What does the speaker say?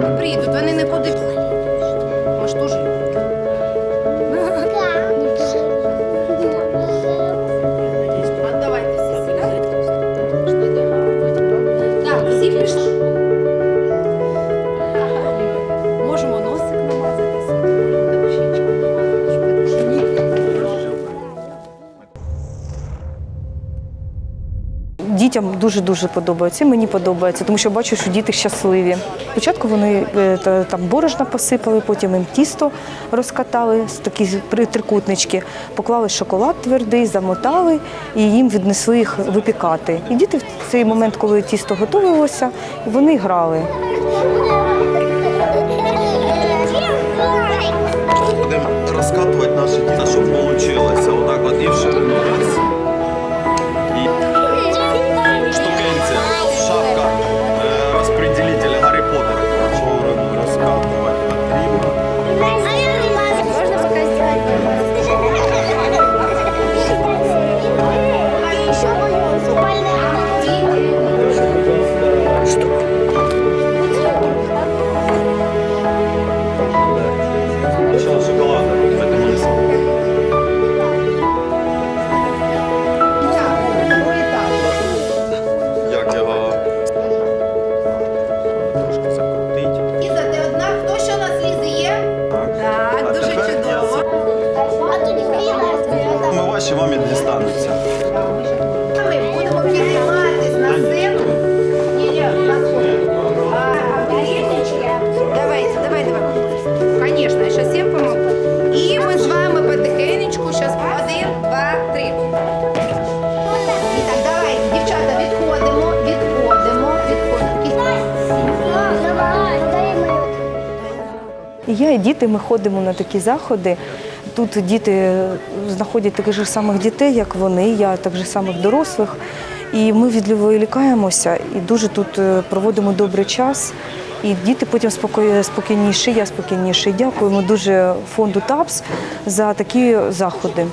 Прийдуть, вони Дітям дуже дуже подобається. Мені подобається, тому що бачу, що діти щасливі. Спочатку вони е, там борошна посипали, потім їм тісто розкатали, такі трикутнички, поклали шоколад твердий, замотали і їм віднесли їх випікати. І діти в цей момент, коли тісто готувалося, вони грали. Будемо розкатувати наше тісто, щоб вийшло. Видно. Вам і дістануться. Ми будемо підніматись на сцену. Ні, ні, на сцену. А, а? Давайте, давай, давай. Конечно, я сейчас всем помогу. І ми з вами потихенечку, зараз один, два, три. І так, давай, дівчата, відходимо, відходимо, відходимо. Я і діти ми ходимо на такі заходи. Тут діти знаходять таких же самих дітей, як вони, я так же самих дорослих. І ми відволікаємося і дуже тут е, проводимо добрий час. І діти потім спокій- спокійніші, я спокійніше. Дякуємо дуже фонду ТАПС за такі заходи.